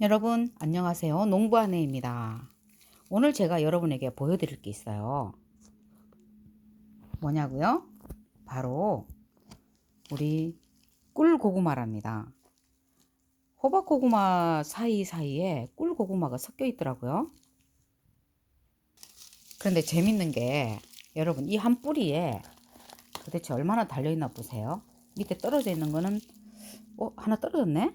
여러분 안녕하세요. 농부 아내입니다. 오늘 제가 여러분에게 보여드릴 게 있어요. 뭐냐고요? 바로 우리 꿀고구마랍니다. 호박고구마 사이사이에 꿀고구마가 섞여 있더라고요. 그런데 재밌는 게 여러분 이 한 뿌리에 도대체 얼마나 달려있나 보세요. 밑에 떨어져 있는 거는 어 하나 떨어졌네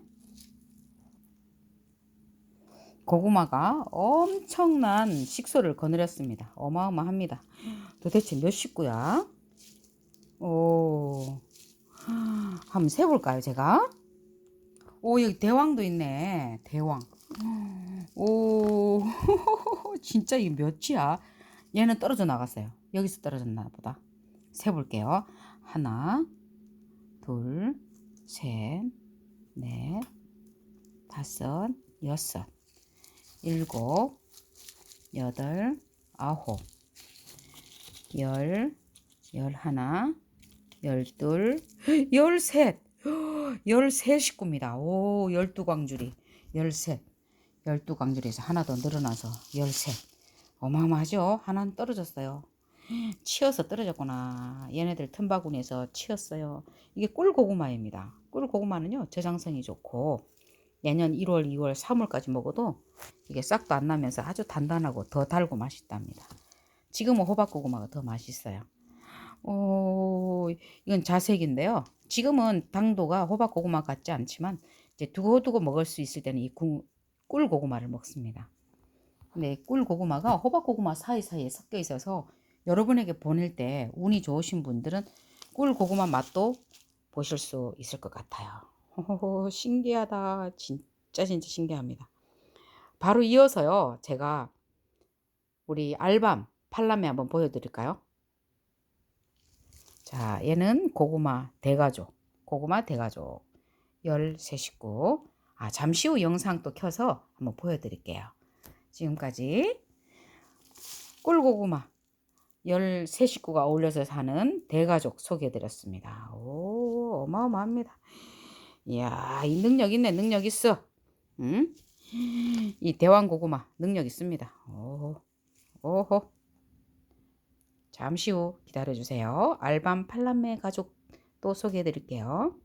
고구마가 엄청난 식소를 거느렸습니다. 어마어마합니다. 도대체 몇 식구야? 오, 한번 세볼까요, 제가? 오, 여기 대왕도 있네. 대왕. 오, 진짜 이게 몇이야? 얘는 떨어져 나갔어요. 여기서 떨어졌나 보다. 세볼게요. 하나, 둘, 셋, 넷, 다섯, 여섯. 일곱, 여덟, 아홉, 열, 열하나, 열둘, 열셋, 열세 식구입니다. 오, 열두 광주리, 열셋, 열두 광주리에서 하나 더 늘어나서 열셋. 어마어마하죠? 하나는 떨어졌어요. 치어서 떨어졌구나. 얘네들 틈바구니에서 치었어요. 이게 꿀고구마입니다. 꿀고구마는요, 저장성이 좋고, 내년 1월, 2월, 3월까지 먹어도 이게 싹도 안 나면서 아주 단단하고 더 달고 맛있답니다. 지금은 호박고구마가 더 맛있어요. 오, 이건 자색인데요. 지금은 당도가 호박고구마 같지 않지만 이제 두고두고 먹을 수 있을 때는 이 꿀고구마를 먹습니다. 근데 꿀고구마가 호박고구마 사이사이에 섞여 있어서 여러분에게 보낼 때 운이 좋으신 분들은 꿀고구마 맛도 보실 수 있을 것 같아요. 호호호, 신기하다. 진짜 진짜 신기합니다. 바로 이어서요. 제가 우리 알밤 팔람에 한번 보여드릴까요? 자, 얘는 고구마 대가족. 고구마 대가족. 13식구. 아, 잠시 후 영상 또 켜서 한번 보여드릴게요. 지금까지 꿀고구마 13식구가 어울려서 사는 대가족 소개해드렸습니다. 오, 어마어마합니다. 이야, 이 능력 있네, 능력 있어. 응? 이 대왕 고구마 능력 있습니다. 오호, 오호. 잠시 후 기다려주세요. 알밤 팔남매 가족 또 소개해드릴게요.